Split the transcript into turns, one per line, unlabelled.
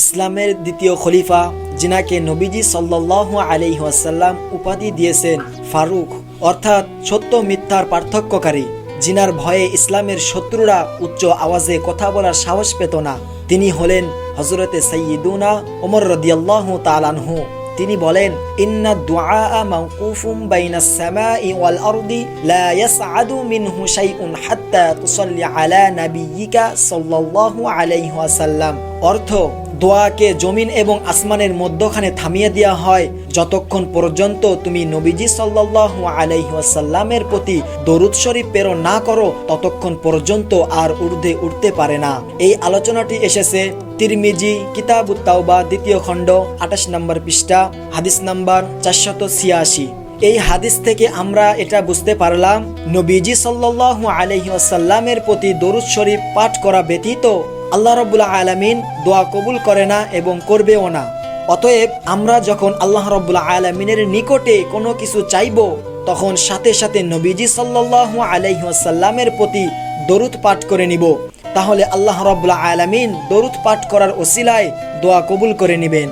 ইসলামের দ্বিতীয় খলিফা, যিনাকে নবীজি সাল্লাহ আলাইহাসাল্লাম উপাধি দিয়েছেন, ফারুক, অর্থাৎ সত্য মিথ্যার পার্থক্যকারী জিনার ভয়ে ইসলামের শত্রুরা উচ্চ আওয়াজে কথা বলার সাহস পেত না। তিনি হলেন হজরতে সৈয়দুনা ওমর রদিয়াল্লাহু তালানহু তিনি বলেন, ইন্না দুআআ মাওকুফুম বাইনাস সামাই ওয়াল আরদি লা ইয়াসআদু মিনহু শাইউন হাত্তা তুসাল্লি আলা নাবিয়্যিকা সাল্লাল্লাহু আলাইহি ওয়াসাল্লাম। অর্থ দোয়াকে জমিন এবং আসমানের মধ্যখানে থামিয়ে দেওয়া হয়, যতক্ষণ পর্যন্ত তুমি নবীজি সাল্লাল্লাহু আলাইহি ওয়াসাল্লামের প্রতি দরুদ শরীফ প্রেরণ না করো, ততক্ষণ পর্যন্ত আর ঊর্ধ্বে উঠতে পারে না। এই আলোচনাটি এসেছে তিরমিজি কিতাব তাওবা, দ্বিতীয় খণ্ড, আঠাশ নম্বর পৃষ্ঠা, হাদিস নাম্বার চারশত ছিয়াশি। এই হাদিস থেকে আমরা এটা বুঝতে পারলাম, নবীজি সাল্লাল্লাহু আলাইহি ওয়াসাল্লামের প্রতি দরুদ শরীফ পাঠ করা ব্যতীত আল্লাহ রব্বুল্লাহ আলামিন দোয়া কবুল করে না এবং করবেও না। অতএব আমরা যখন আল্লাহ রব্বুল্লাহ আলমিনের নিকটে কোনো কিছু চাইব, তখন সাথে সাথে নবীজি সাল্লাহ আলাইসাল্লামের প্রতি দরুদ পাঠ করে নিব। তাহলে আল্লাহ রব্বুল্লাহ আলামিন দরুদ পাঠ করার ওসিলায় দোয়া কবুল করে নেবেন।